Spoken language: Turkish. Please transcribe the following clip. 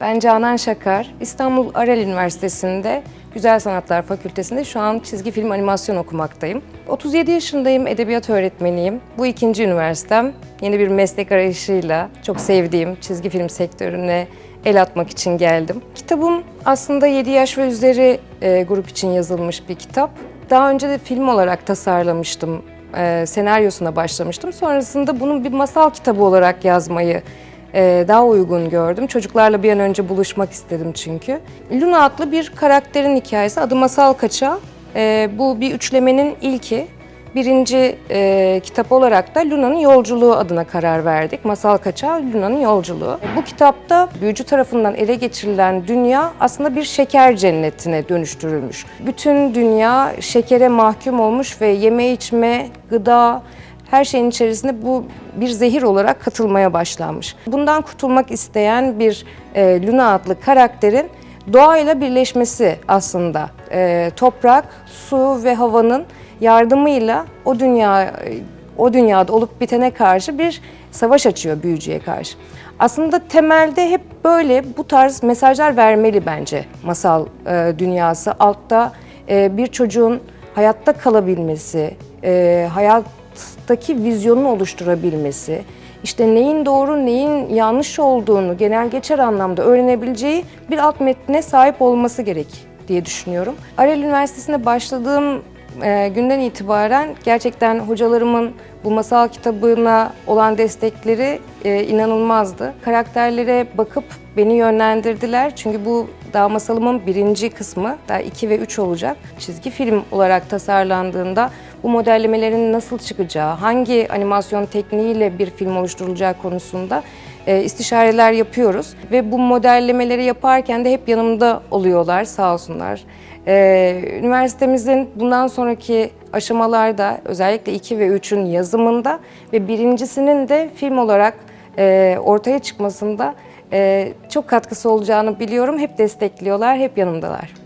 Ben Canan Şakar. İstanbul Arel Üniversitesi'nde Güzel Sanatlar Fakültesi'nde şu an çizgi film animasyon okumaktayım. 37 yaşındayım, edebiyat öğretmeniyim. Bu ikinci üniversitem. Yeni bir meslek arayışıyla çok sevdiğim çizgi film sektörüne el atmak için geldim. Kitabım aslında 7 yaş ve üzeri e, grup için yazılmış bir kitap. Daha önce de film olarak tasarlamıştım, e, senaryosuna başlamıştım. Sonrasında bunun bir masal kitabı olarak yazmayı daha uygun gördüm. Çocuklarla bir an önce buluşmak istedim çünkü. Luna adlı bir karakterin hikayesi. Adı Masal Kaçağı. E, bu bir üçlemenin ilki. Birinci e, kitap olarak da Luna'nın Yolculuğu adına karar verdik. Masal Kaçağı, Luna'nın Yolculuğu. Bu kitapta büyücü tarafından ele geçirilen dünya aslında bir şeker cennetine dönüştürülmüş. Bütün dünya şekere mahkum olmuş ve yeme içme, gıda, her şeyin içerisinde bu bir zehir olarak katılmaya başlanmış. Bundan kurtulmak isteyen bir e, Luna adlı karakterin doğayla birleşmesi aslında. E, toprak, su ve havanın yardımıyla o dünya o dünyada olup bitene karşı bir savaş açıyor büyücüye karşı. Aslında temelde hep böyle bu tarz mesajlar vermeli bence masal e, dünyası. Altta e, bir çocuğun hayatta kalabilmesi, e, hayattaki vizyonunu oluşturabilmesi, işte neyin doğru, neyin yanlış olduğunu genel geçer anlamda öğrenebileceği bir alt metne sahip olması gerek diye düşünüyorum. Arel Üniversitesi'nde başladığım e, günden itibaren gerçekten hocalarımın bu masal kitabına olan destekleri e, inanılmazdı. Karakterlere bakıp beni yönlendirdiler. Çünkü bu daha masalımın birinci kısmı, daha 2 ve 3 olacak. Çizgi film olarak tasarlandığında bu modellemelerin nasıl çıkacağı, hangi animasyon tekniğiyle bir film oluşturulacağı konusunda e, istişareler yapıyoruz. Ve bu modellemeleri yaparken de hep yanımda oluyorlar sağ olsunlar. E, üniversitemizin bundan sonraki aşamalarda özellikle 2 ve 3'ün yazımında ve birincisinin de film olarak e, ortaya çıkmasında çok katkısı olacağını biliyorum. Hep destekliyorlar, hep yanımdalar.